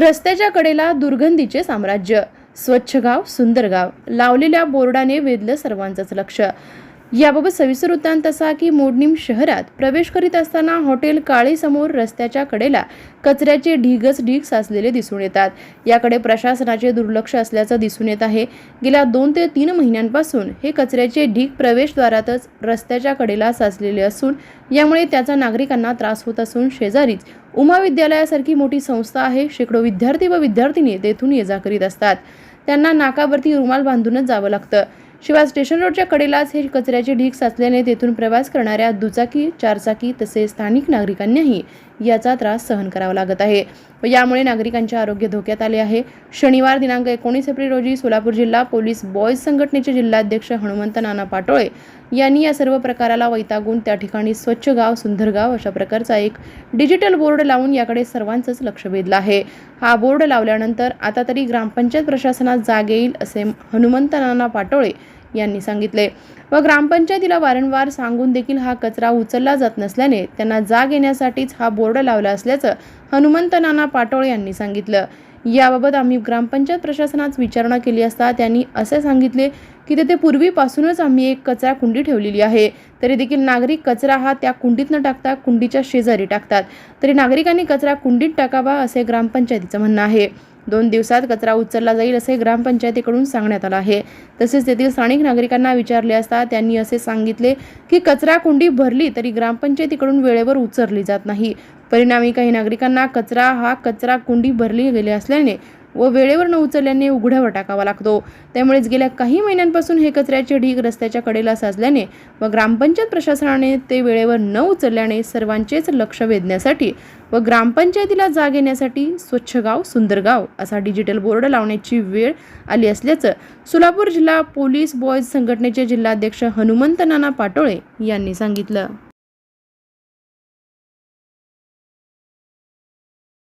रस्त्याच्या कडेला दुर्गंधीचे साम्राज्य. स्वच्छ गाव सुंदर गाव. लावलेल्या बोर्डाने वेधलं सर्वांचंच लक्ष. याबाबत सविस्तर वृत्तांत असा की मोडनीम शहरात प्रवेश करीत असताना हॉटेल काळेसमोर रस्त्याच्या कडेला कचऱ्याचे ढिगच ढीग साचलेले दिसून येतात. याकडे प्रशासनाचे दुर्लक्ष असल्याचं दिसून येत आहे. गेल्या दोन ते तीन महिन्यांपासून हे कचऱ्याचे ढीग प्रवेशद्वारातच रस्त्याच्या कडेला साचलेले असून यामुळे त्याचा नागरिकांना त्रास होत असून शेजारीच उमा विद्यालयासारखी मोठी संस्था आहे. शेकडो विद्यार्थी व विद्यार्थिनी तेथून ये जा करीत असतात. त्यांना नाकावरती रुमाल बांधूनच जावं लागतं. शिवाय स्टेशन रोडच्या कडेलाच हे कचऱ्याचे ढीग साचल्याने तेथून प्रवास करणाऱ्या दुचाकी चारचाकी तसेच स्थानिक नागरिकांनीही याचा त्रास सहन करावा लागत आहे. व यामुळे नागरिकांचे आरोग्य धोक्यात आले आहे. शनिवार दिनांक एकोणीस एप्रिल रोजी सोलापूर जिल्हा पोलीस बॉयज संघटनेचे जिल्हाध्यक्ष हनुमंत नाना पाटोळे यांनी या सर्व प्रकाराला वैतागून त्या ठिकाणी स्वच्छ गाव सुंदर गाव अशा प्रकारचा एक डिजिटल बोर्ड लावून याकडे सर्वांचंच लक्ष वेधलं आहे. हा बोर्ड लावल्यानंतर आता तरी ग्रामपंचायत प्रशासनात जाग येईल असे हनुमंत नाना पाटोळे यांनी सांगितले. व ग्रामपंचायतीला वारंवार सांगून देखील हा कचरा उचलला जात नसल्याने त्यांना जाग येण्यासाठीच हा बोर्ड लावला असल्याचं हनुमंत नाना पाटोळे यांनी सांगितलं. याबाबत आम्ही ग्रामपंचायत प्रशासनात विचारणा केली असता त्यांनी असे सांगितले की तेथे पूर्वीपासूनच आम्ही एक कचरा कुंडी ठेवलेली आहे. तरी देखील नागरिक कचरा हा त्या कुंडीत न टाकता कुंडीच्या शेजारी टाकतात. तरी नागरिकांनी कचरा कुंडीत टाकावा असे ग्रामपंचायतीचं म्हणणं आहे. दोन दिवसात कचरा उचलला जाईल असे ग्रामपंचायतीकडून सांगण्यात आलं आहे. तसेच तेथील स्थानिक नागरिकांना विचारले असता त्यांनी असे सांगितले की कचरा कुंडी भरली तरी ग्रामपंचायतीकडून वेळेवर उचलली जात नाही. परिणामी काही नागरिकांना कचरा हा कचरा कुंडी भरली गेली असल्याने व वेळेवर न उचलल्याने उघड्यावर टाकावा लागतो. त्यामुळेच गेल्या काही महिन्यांपासून हे कचऱ्याचे ढीग रस्त्याच्या कडेला साचल्याने व ग्रामपंचायत प्रशासनाने ते वेळेवर न उचलल्याने सर्वांचेच लक्ष वेधण्यासाठी व ग्रामपंचायतीला जाग येण्यासाठी स्वच्छ गाव सुंदर गाव असा डिजिटल बोर्ड लावण्याची वेळ आली असल्याचं सोलापूर जिल्हा पोलीस बॉयज संघटनेचे जिल्हाध्यक्ष हनुमंत नाना पाटोळे यांनी सांगितलं.